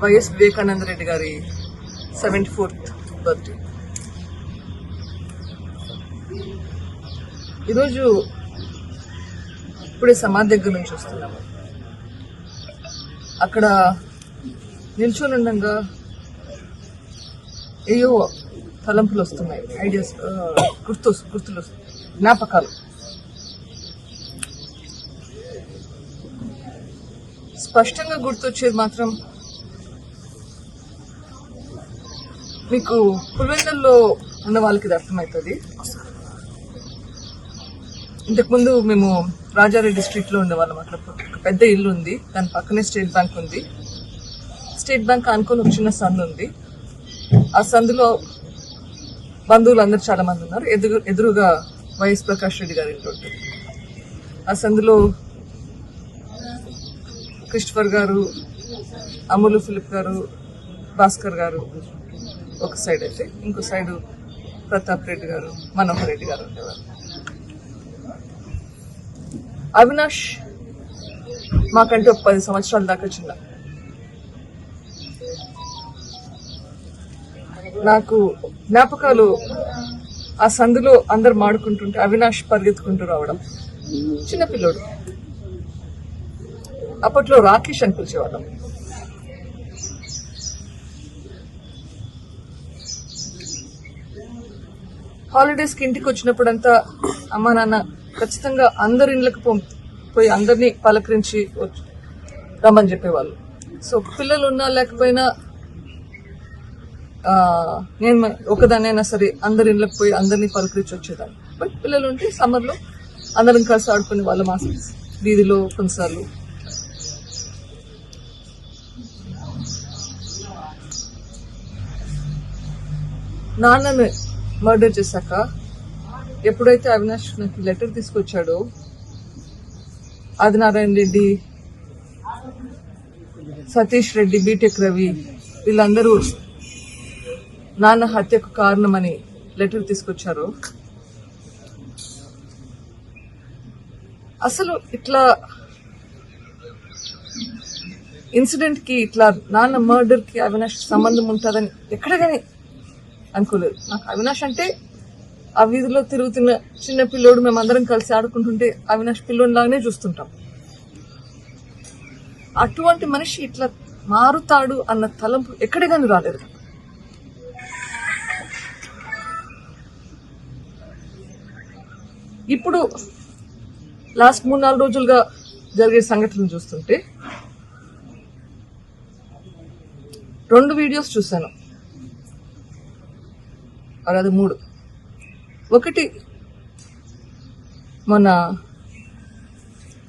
YS Vivekananda Reddy గారి seventy fourth birthday ఈరోజు ఇప్పుడే సమాధి దగ్గర నుంచి వస్తున్నాము అక్కడ నిల్చొని ఉండగా ఏయో తలంపులు వస్తున్నాయి ఐడియాస్ గుర్తు గుర్తులు వస్తున్నాయి. జ్ఞాపకాలు స్పష్టంగా గుర్తొచ్చేది మాత్రం మీకు పులివెందుల్లో ఉన్న వాళ్ళకి ఇది అర్థమవుతుంది. ఇంతకుముందు మేము రాజారెడ్డి స్ట్రీట్లో ఉండేవాళ్ళం. అక్కడ ఒక పెద్ద ఇల్లు ఉంది. దాని పక్కనే స్టేట్ బ్యాంక్ ఉంది. స్టేట్ బ్యాంక్ అనుకుని ఒక చిన్న సందు ఉంది. ఆ సందులో బంధువులు అందరు చాలా మంది ఉన్నారు. ఎదురు ఎదురుగా వైఎస్ ప్రకాష్ రెడ్డి గారి ఇంట్లో ఆ సందులో క్రిస్టఫర్ గారు అమూలు ఫిలిప్ గారు భాస్కర్ గారు. ఒక సైడ్ అయితే ఇంకో సైడ్ ప్రతాప్ రెడ్డి గారు మనోహర్ రెడ్డి గారు ఉండేవారు. అవినాష్ మాకంటే ఒక పది సంవత్సరాల దాకా చిన్న. నాకు జ్ఞాపకాలు ఆ సందులో అందరు మాడుకుంటుంటే అవినాష్ పరిగెత్తుకుంటూ రావడం చిన్నపిల్లోడు అప్పట్లో రాకేష్ అని పిలిచేవాళ్ళం. హాలిడేస్కి ఇంటికి వచ్చినప్పుడంతా అమ్మా నాన్న ఖచ్చితంగా అందరి ఇండ్లకు పో పోయి అందరినీ పలకరించి రమ్మని చెప్పేవాళ్ళు. సో పిల్లలు ఉన్నా లేకపోయినా నేను ఒకదానైనా సరే అందరి ఇండ్లకు పోయి అందరినీ పలకరించి వచ్చేదాన్ని. బట్ పిల్లలు ఉంటే సమ్మర్లో అందరం కలిసి ఆడుకునే వాళ్ళం ఆ వీధిలో కొన్నిసార్లు. నాన్నని మర్డర్ చేశాక ఎప్పుడైతే అవినాష్ నాకు లెటర్ తీసుకొచ్చాడో ఆదినారాయణ రెడ్డి సతీష్ రెడ్డి బీటెక్ రవి వీళ్ళందరూ నాన్న హత్యకు కారణమని లెటర్ తీసుకొచ్చారు. అసలు ఇట్లా ఇన్సిడెంట్కి ఇట్లా నాన్న మర్డర్కి అవినాష్ సంబంధం ఉంటుందని ఎక్కడ కానీ అనుకోలేదు. నాకు అవినాష్ అంటే ఆ వీధిలో తిరుగుతున్న చిన్న పిల్లోడు మేమందరం కలిసి ఆడుకుంటుంటే అవినాష్ పిల్లోడిలాగానే చూస్తుంటాం. అటువంటి మనిషి ఇట్లా మారుతాడు అన్న తలంపు ఎక్కడ రాలేదు. ఇప్పుడు లాస్ట్ మూడు నాలుగు రోజులుగా జరిగే సంఘటనలు చూస్తుంటే రెండు వీడియోస్ చూశాను. అది మూడు. ఒకటి మన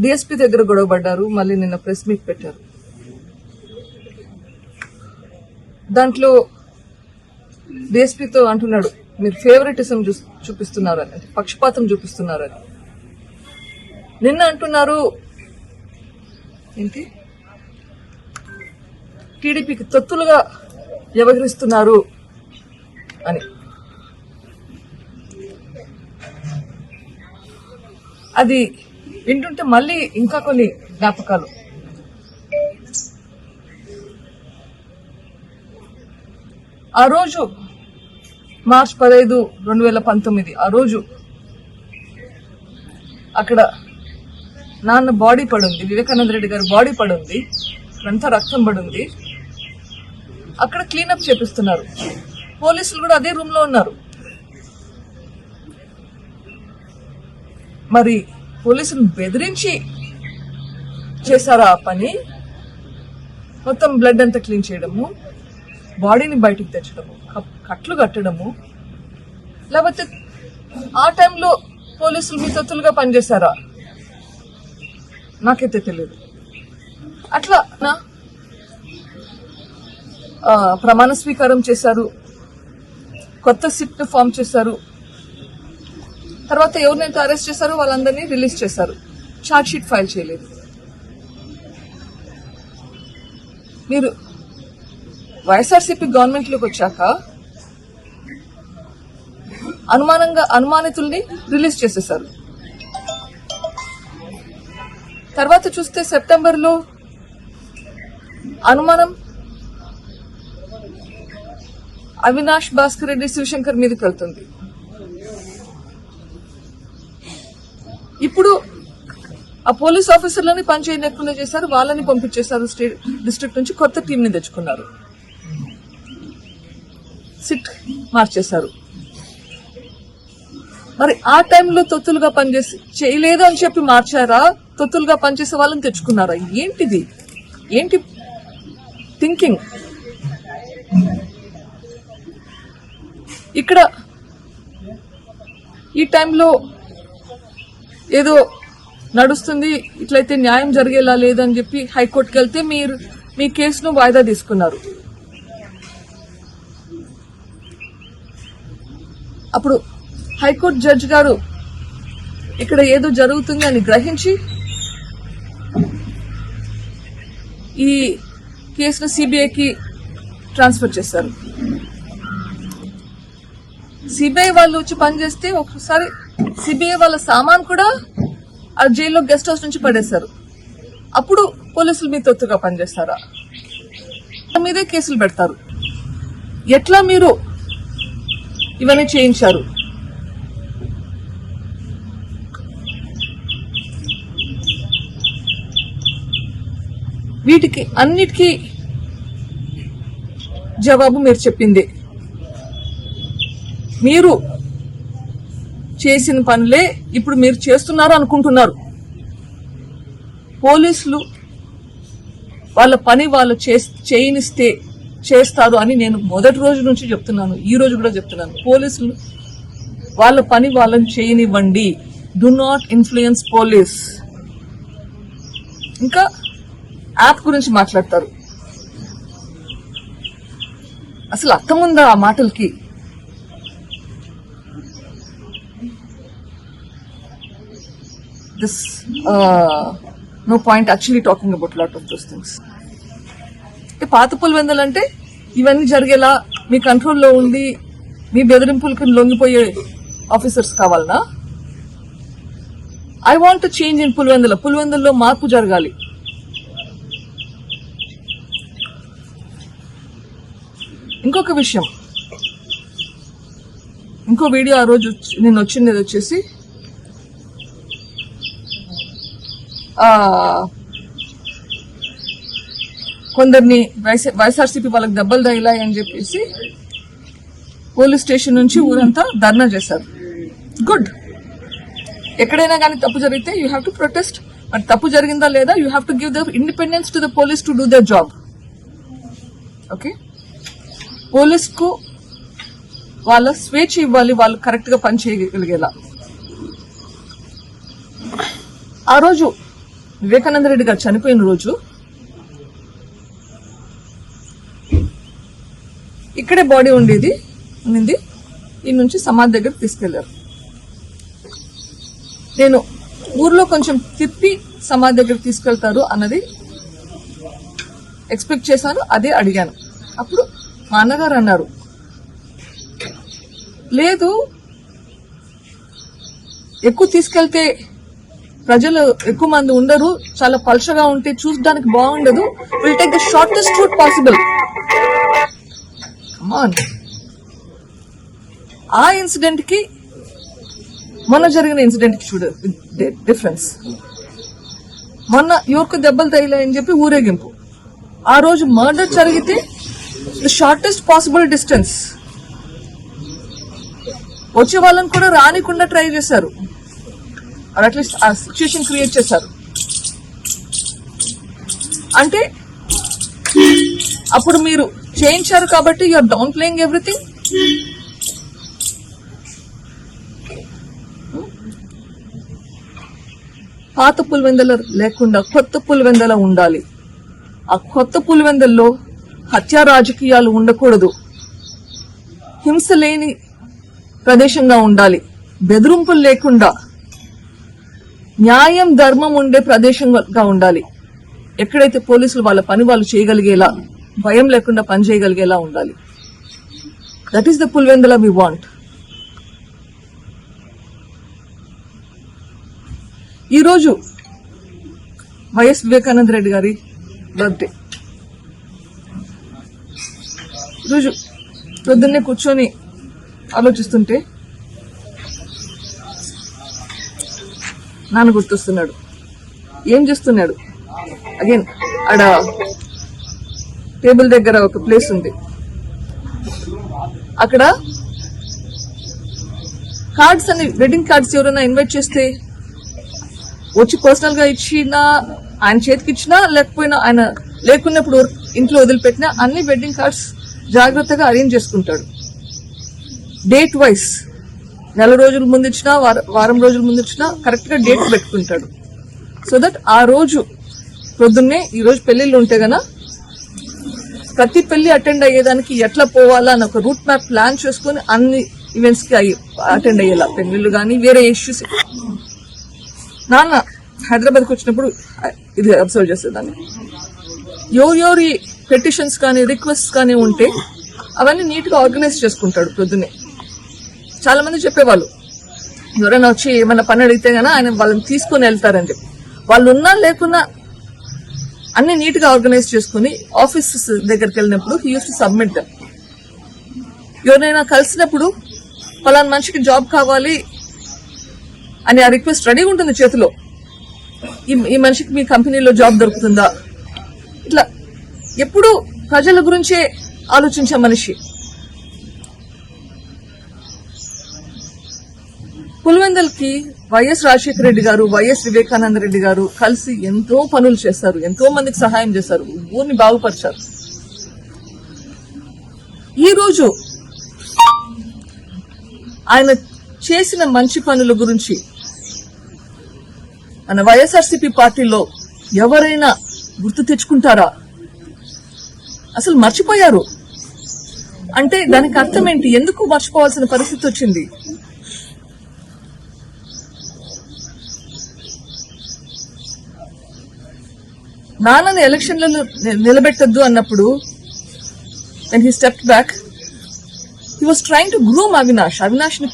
డిఎస్పీ దగ్గర గొడవ పడ్డారు మళ్ళీ నిన్న ప్రెస్ మీట్ పెట్టారు. దాంట్లో డిఎస్పీతో అంటున్నాడు మీరు ఫేవరెటిజం చూపిస్తున్నారని అంటే పక్షపాతం చూపిస్తున్నారని. నిన్న అంటున్నారు ఏంటి? టీడీపీకి తత్తులుగా వ్యవహరిస్తున్నారు అని. అది వింటుంటే మళ్ళీ ఇంకా కొన్ని జ్ఞాపకాలు. ఆ రోజు మార్చ్ పదహైదు రెండు వేల పంతొమ్మిది ఆ రోజు అక్కడ నాన్న బాడీ పడుంది వివేకానంద రెడ్డి గారి బాడీ పడుంది అంతా రక్తం పడుంది. అక్కడ క్లీనప్ చేపిస్తున్నారు. పోలీసులు కూడా అదే రూమ్లో ఉన్నారు. మరి పోలీసుని బెదిరించి చేశారు ఆ పని? మొత్తం బ్లడ్ అంతా క్లీన్ చేయడము బాడీని బయటికి తెచ్చడము కట్లు కట్టడము లేకపోతే ఆ టైంలో పోలీసులు మితత్తులుగా పనిచేశారా? నాకైతే తెలియదు అట్లా నా ప్రమాణ స్వీకారం చేశారు కొత్త సిట్ ఫామ్ చేశారు తర్వాత ఎవరినైతే అరెస్ట్ చేశారో వాళ్ళందరినీ రిలీజ్ చేశారు. ఛార్జ్ షీట్ ఫైల్ చేయలేదు. మీరు వైఎస్ఆర్సీపీ గవర్నమెంట్లోకి వచ్చాక అనుమానంగా అనుమానితుల్ని రిలీజ్ చేసేశారు. తర్వాత చూస్తే సెప్టెంబర్లో అనుమానం అవినాష్ భాస్కర్ రెడ్డి శివశంకర్ మీదకి వెళ్తుంది. ఇప్పుడు ఆ పోలీస్ ఆఫీసర్లని పనిచేయలేకుండా చేశారు వాళ్ళని పంపించేశారు స్టేట్ డిస్ట్రిక్ట్ నుంచి కొత్త టీంని తెచ్చుకున్నారు. సిట్ మార్చేశారు. మరి ఆ టైంలో తొత్తులుగా పనిచేసి చేయలేదు అని చెప్పి మార్చారా? తొత్తులుగా పనిచేసే వాళ్ళని తెచ్చుకున్నారా? ఏంటిది? ఏంటి థింకింగ్ ఇక్కడ ఈ టైంలో ఏదో నడుస్తుంది ఇట్లయితే న్యాయం జరిగేలా లేదని చెప్పి హైకోర్టుకి వెళ్తే మీరు మీ కేసును వాయిదా తీసుకున్నారు. అప్పుడు హైకోర్టు జడ్జి గారు ఇక్కడ ఏదో జరుగుతుంది అని గ్రహించి ఈ కేసును సిబిఐకి ట్రాన్స్ఫర్ చేశారు. సిబిఐ వాళ్ళు వచ్చి పనిచేస్తే ఒకసారి సిబిఐ వాళ్ళ సామాన్ కూడా ఆ జైల్లో గెస్ట్ హౌస్ నుంచి పడేశారు. అప్పుడు పోలీసులు మీ తొత్తుగా పనిచేస్తారా? మీదే కేసులు పెడతారు. ఎట్లా మీరు ఇవన్నీ చేయించారు? వీటికి అన్నిటికీ జవాబు మీరు చెప్పింది. మీరు చేసిన పనులే ఇప్పుడు మీరు చేస్తున్నారు అనుకుంటున్నారు. పోలీసులు వాళ్ళ పని వాళ్ళు చేయనిస్తే చేస్తారు అని నేను మొదటి రోజు నుంచి చెప్తున్నాను. ఈ రోజు కూడా చెప్తున్నాను. పోలీసులు వాళ్ళ పని వాళ్ళని చేయనివ్వండి. డు నాట్ ఇన్ఫ్లుయెన్స్ పోలీస్ ఇంకా యాప్ గురించి మాట్లాడతారు. అసలు అర్థం ఉందా ఆ మాటలకి? This uh, no point actually talking about lot of those things. అంటే పాత పులివెందలు అంటే ఇవన్నీ జరిగేలా మీ కంట్రోల్లో ఉండి మీ బెదిరింపులకు లొంగిపోయే ఆఫీసర్స్ కావాలనా? I want change in Pulivendula. పులివెందుల్లో మార్పు జరగాలి. ఇంకొక విషయం. ఇంకో వీడియో ఆ రోజు వచ్చి- నేను వచ్చింది వచ్చేసి ఆ, కొందరిని వైఎస్- వైఎస్ఆర్సీపీ వాళ్ళకి దెబ్బలు తగిలాయి అని చెప్పేసి పోలీస్ స్టేషన్ నుంచి ఊరంతా ధర్నా చేశారు. గుడ్. ఎక్కడైనా కానీ తప్పు జరిగితే you have to protest. But తప్పు జరిగిందా లేదా? You have to give the independence to the police to do the job. Okay? పోలీస్కు వాళ్ళ స్వేచ్ఛ ఇవ్వాలి వాళ్ళు కరెక్ట్గా పని చేయగలిగేలా. ఆ రోజు వివేకానంద రెడ్డి గారు చనిపోయిన రోజు ఇక్కడే బాడీ ఉండేది ఉన్నింది ఈ నుంచి సమాధి దగ్గర తీసుకెళ్ళారు. నేను ఊర్లో కొంచెం తిప్పి సమాధి దగ్గర తీసుకెళ్తారు అన్నది ఎక్స్పెక్ట్ చేశాను అదే అడిగాను. అప్పుడు మా అన్నగారు అన్నారు లేదు ఎక్కువ తీసుకెళ్తే ప్రజలు ఎక్కువ మంది ఉండరు చాలా పల్చగా ఉంటే చూడడానికి బాగుండదు. Will take the shortest route possible come on ఆ ఇన్సిడెంట్కి మొన్న జరిగిన ఇన్సిడెంట్కి చూడ డిఫరెన్స్ మొన్న యువకు దెబ్బలు తగిలాయని చెప్పి ఊరేగింపు. ఆ రోజు మర్డర్ జరిగితే ద షార్టెస్ట్ పాసిబుల్ డిస్టెన్స్ వచ్చే వాళ్ళని కూడా రానికుండా ట్రై చేశారు. అట్లీస్ట్ ఆ సిచ్యుయేషన్ క్రియేట్ చేశారు అంటే అప్పుడు మీరు చేయించారు కాబట్టి you are down playing everything పాత పులివెందల లేకుండా కొత్త పులివెందల ఉండాలి. ఆ కొత్త పులివెందల్లో హత్యా రాజకీయాలు ఉండకూడదు. హింస లేని ప్రదేశంగా ఉండాలి. బెదిరింపులు లేకుండా న్యాయం ధర్మం ఉండే ప్రదేశంగా ఉండాలి. ఎక్కడైతే పోలీసులు వాళ్ళ పని వాళ్ళు చేయగలిగేలా భయం లేకుండా పని చేయగలిగేలా ఉండాలి. That is the Pulivendula we want ఈరోజు వైఎస్ వివేకానంద రెడ్డి గారి బర్త్డే ఈరోజు ప్రొద్దున్నే కూర్చొని ఆలోచిస్తుంటే నాన్న గుర్తొస్తున్నాడు. ఏం చేస్తున్నాడు? అగైన్ ఆడ టేబుల్ దగ్గర ఒక ప్లేస్ ఉంది. అక్కడ కార్డ్స్ అని వెడ్డింగ్ కార్డ్స్ ఎవరైనా ఇన్వైట్ చేస్తే వచ్చి పర్సనల్గా ఇచ్చినా ఆయన చేతికి ఇచ్చినా లేకపోయినా ఆయన లేకున్నప్పుడు ఇంట్లో వదిలిపెట్టినా అన్ని వెడ్డింగ్ కార్డ్స్ జాగ్రత్తగా అరేంజ్ చేసుకుంటాడు. డేట్ వైస్ నెల రోజుల ముందు ఇచ్చినా వారం రోజుల ముందు ఇచ్చినా కరెక్ట్గా డేట్ పెట్టుకుంటాడు. సో దట్ ఆ రోజు పొద్దున్నే ఈ రోజు పెళ్ళిళ్ళు ఉంటే గన ప్రతి పెళ్ళి అటెండ్ అయ్యేదానికి ఎట్లా పోవాలా అని ఒక రూట్ మ్యాప్ ప్లాన్ చేసుకుని అన్ని ఈవెంట్స్కి అటెండ్ అయ్యేలా. పెళ్ళిళ్ళు కానీ వేరే ఇష్యూస్ నాన్న హైదరాబాద్కి వచ్చినప్పుడు ఇది అబ్జర్వ్ చేసేదాన్ని. ఎవరెవరి పెటిషన్స్ కానీ రిక్వెస్ట్ కానీ ఉంటే అవన్నీ నీట్గా ఆర్గనైజ్ చేసుకుంటాడు పొద్దున్నే. చాలా మంది చెప్పేవాళ్ళు. ఎవరైనా వచ్చి ఏమైనా పని అడిగితే గానీ ఆయన వాళ్ళని తీసుకొని వెళ్తారని చెప్పి. వాళ్ళు ఉన్నా లేకున్నా అన్ని నీట్గా ఆర్గనైజ్ చేసుకుని ఆఫీస్ దగ్గరికి వెళ్ళినప్పుడు హీ యూస్ టు సబ్మిట్ ఎవరైనా కలిసినప్పుడు పలానా మనిషికి జాబ్ కావాలి అని ఆ రిక్వెస్ట్ రెడీగా ఉంటుంది చేతిలో. ఈ ఈ మనిషికి మీ కంపెనీలో జాబ్ దొరుకుతుందా? ఇట్లా ఎప్పుడు ప్రజల గురించే ఆలోచించే మనిషి. మనకి వైఎస్ రాజశేఖర రెడ్డి గారు వైఎస్ వివేకానంద రెడ్డి గారు కలిసి ఎంతో పనులు చేశారు ఎంతో మందికి సహాయం చేశారు ఊరిని బాగుపరిచారు. ఈ రోజు ఆయన చేసిన మంచి పనుల గురించి మన వైఎస్ఆర్సీపీ పార్టీలో ఎవరైనా గుర్తు తెచ్చుకుంటారా? అసలు మర్చిపోయారు. అంటే దానికి అర్థం ఏంటి? ఎందుకు మర్చిపోవాల్సిన పరిస్థితి వచ్చింది? నాన్నని ఎలక్షన్లలో నిలబెట్టద్దు అన్నప్పుడు and he step back he was trying to groom Avinash అవినాష్ని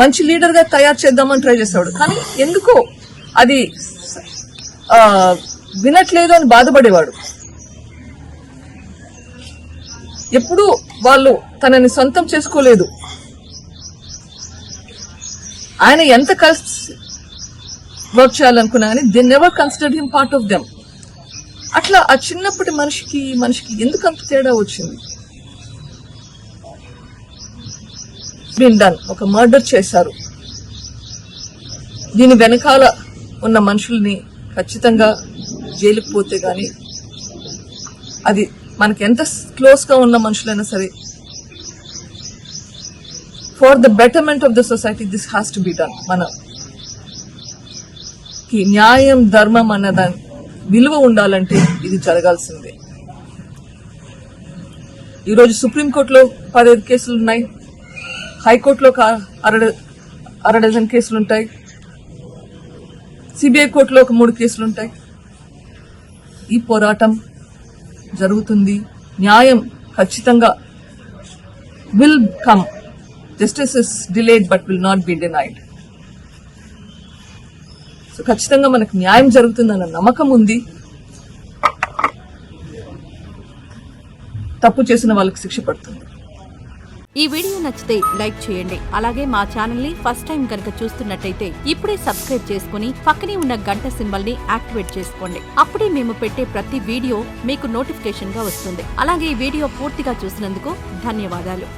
మంచి లీడర్గా తయారు చేద్దామని ట్రై చేసేవాడు. కానీ ఎందుకో అది వినట్లేదు అని బాధపడేవాడు. ఎప్పుడు వాళ్ళు తనని సొంతం చేసుకోలేదు. ఆయన ఎంత కలిసి వర్క్ చేయాలనుకున్నా కానీ they never consider him part of them అట్లా ఆ చిన్నప్పటి మనిషికి మనిషికి ఎందుకు అంత తేడా వచ్చింది? బీన్ డన్ ఒక మర్డర్ చేశారు. దీని వెనకాల ఉన్న మనుషుల్ని ఖచ్చితంగా జైలుకు పోతే కానీ అది మనకి ఎంత క్లోజ్గా ఉన్న మనుషులైనా సరే for the betterment of the society this has to be done మన కి న్యాయం ధర్మం అన్న దాని విలువ ఉండాలంటే ఇది జరగాల్సిందే. ఈరోజు సుప్రీంకోర్టులో పదహైదు కేసులు ఉన్నాయి. హైకోర్టులో ఒక అర అర డజన్ కేసులు ఉంటాయి. సిబిఐ కోర్టులో ఒక మూడు కేసులు ఉంటాయి. ఈ పోరాటం జరుగుతుంది. న్యాయం ఖచ్చితంగా will come justice is delayed but will not be denied ఖచ్చితంగా మనకు న్యాయం జరుగుతుందన్న నమ్మకం ఉంది. తప్పు చేసిన వాళ్ళకి శిక్ష పడుతుంది. ఈ వీడియో నచ్చితే లైక్ చేయండి. అలాగే మా ఛానల్ని ఫస్ట్ టైం కనుక చూస్తున్నట్టయితే ఇప్పుడే సబ్స్క్రైబ్ చేసుకుని పక్కనే ఉన్న గంట సింబల్ని యాక్టివేట్ చేసుకోండి. అప్పుడే మేము పెట్టే ప్రతి వీడియో మీకు నోటిఫికేషన్గా వస్తుంది. అలాగే ఈ వీడియో పూర్తిగా చూసినందుకు ధన్యవాదాలు.